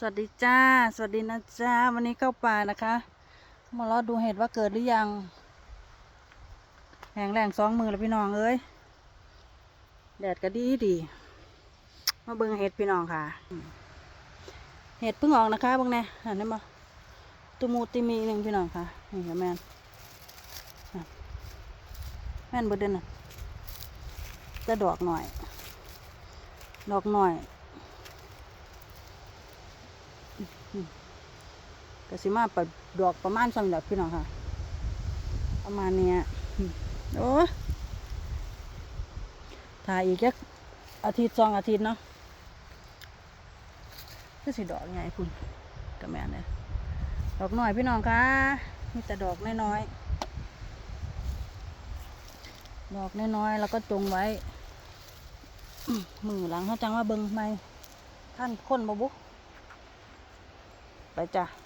สวัสดีจ้า สวัสดีนะจ้า วันนี้เข้าป่านะคะ มารอดดูเห็ดว่าเกิดหรือยังแหงแรงสองมือแล้วพี่น้องเอ้ย แดดก็ดีดี มาเบิ่งเห็ดพี่น้องค่ะ เห็ดเพิ่งออกนะคะเบิ่งแน่ห็นไหมบ่ตุมูติมีหนึ่งพี่น้องค่ะ นี่ค่ะแม่นแม่นเบิดเด่นน่ะจะดอกหน่อย ดอกหน่อย ก็สิมาปัดดอกประมาณสำหรับพี่น้องค่ะ ประมาณเนี้ยโอ้ถ่ายอีกแค่อาทิตย์สองอาทิตย์เนาะก็สิดอกไงคุณกับแม่เนี่ยดอกหน่อยพี่น้องคะมีแต่ดอกน้อยๆดอกน้อยๆแล้วก็จงไว้ มือหลังเขาจังว่าเบิงไม่ท่านคนบ่บุ ไปจ้ะ